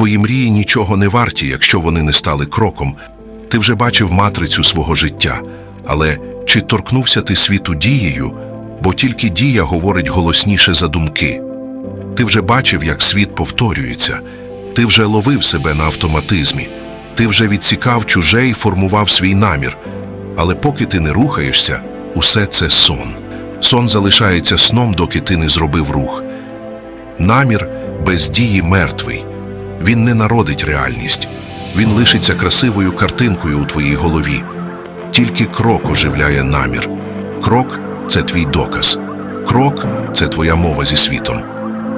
Твої мрії нічого не варті, якщо вони не стали кроком. Ти вже бачив матрицю свого життя, але чи торкнувся ти світу дією, бо тільки дія говорить голосніше за думки. Ти вже бачив, як світ повторюється, ти вже ловив себе на автоматизмі, ти вже відсікав чуже і формував свій намір. Але поки ти не рухаєшся, усе це сон. Сон залишається сном, доки ти не зробив рух. Намір без дії мертвий. Він не народить реальність. Він лишиться красивою картинкою у твоїй голові. Тільки крок оживляє намір. Крок це твій доказ. Крок це твоя мова зі світом.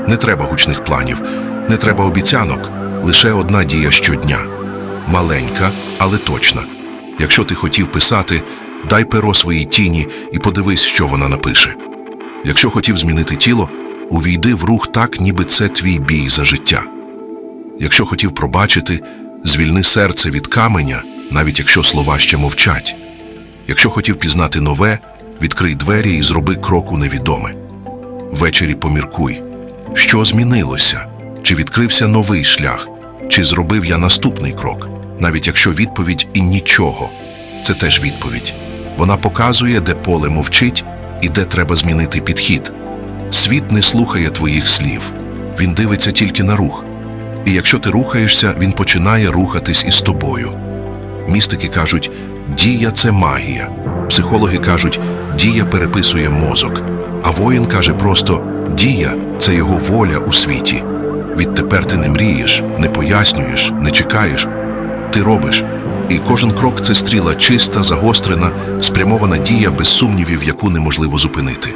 Не треба гучних планів, не треба обіцянок, лише одна дія щодня. Маленька, але точна. Якщо ти хотів писати, дай перо своїй тіні і подивись, що вона напише. Якщо хотів змінити тіло, увійди в рух так, ніби це твій бій за життя. Якщо хотів пробачити, звільни серце від каменя, навіть якщо слова ще мовчать. Якщо хотів пізнати нове, відкрий двері і зроби крок у невідоме. Ввечері поміркуй, що змінилося, чи відкрився новий шлях, чи зробив я наступний крок, навіть якщо відповідь і нічого. Це теж відповідь. Вона показує, де поле мовчить і де треба змінити підхід. Світ не слухає твоїх слів, він дивиться тільки на рух. І якщо ти рухаєшся, він починає рухатись із тобою. Містики кажуть, дія це магія. Психологи кажуть, дія переписує мозок. А воїн каже просто: дія це його воля у світі. Відтепер ти не мрієш, не пояснюєш, не чекаєш. Ти робиш. І кожен крок це стріла чиста, загострена, спрямована дія без сумнівів, яку неможливо зупинити.